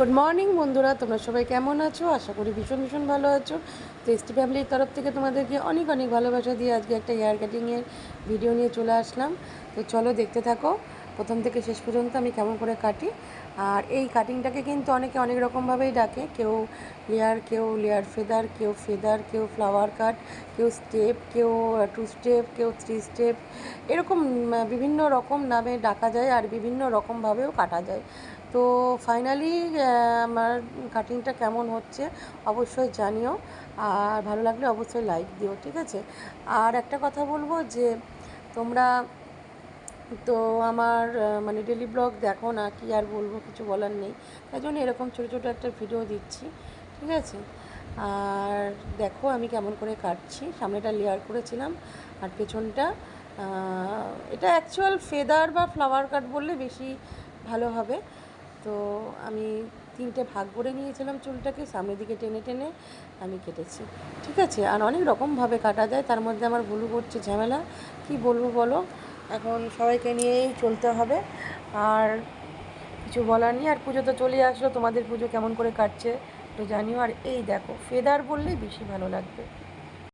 Good morning বন্ধুরা। তোমরা সবাই কেমন আছো? আশা করি ভীষণ ভীষণ ভালো আছো। তো এসটি ফ্যামিলির তরফ থেকে তোমাদেরকে অনেক অনেক ভালোবাসা দিয়ে আজকে একটা হেয়ার কাটিংয়ের ভিডিও নিয়ে চলে আসলাম। তো চলো দেখতে থাকো। প্রথম থেকে শেষ পর্যন্ত আমি কেমন করে কাটি। আর এই কাটিংটাকে কিন্তু অনেকে অনেক রকমভাবেই ডাকে। কেউ লেয়ার কেউ লেয়ার ফেদার কেউ ফেদার কেউ ফ্লাওয়ার কাট কেউ স্টেপ কেউ টু স্টেপ কেউ থ্রি স্টেপ এরকম বিভিন্ন রকম নামে ডাকা যায় আর বিভিন্ন রকমভাবেও কাটা যায়। তো ফাইনালি আমার কাটিংটা কেমন হচ্ছে অবশ্যই জানিও। আর ভালো লাগলে অবশ্যই লাইক দিও, ঠিক আছে? আর একটা কথা বলব যে তোমরা তো আমার মানে ডেলি ব্লগ দেখো না, কি আর বলব, কিছু বলার নেই। তাই জন্য এরকম ছোটো ছোটো একটা ভিডিও দিচ্ছি, ঠিক আছে? আর দেখো আমি কেমন করে কাটছি। সামনেটা লেয়ার করেছিলাম, আর পেছনটা এটা অ্যাকচুয়াল ফেদার বা ফ্লাওয়ার কাট বললে বেশি ভালো হবে। তো আমি তিনটে ভাগ করে নিয়েছিলাম চুলটাকে, সামনের দিকে টেনে টেনে আমি কেটেছি, ঠিক আছে? আর অনেক রকমভাবে কাটা যায়, তার মধ্যে আমার ভুলু করছে ঝামেলা। কি বলব বলো? এখন সবাইকে নিয়েই চলতে হবে। আর কিছু বলার নেই। আর পুজো তো চলে আসলো। তোমাদের পুজো কেমন করে কাটছে তো জানিও। আর এই দেখো ফেদার বললেই বেশি ভালো লাগবে।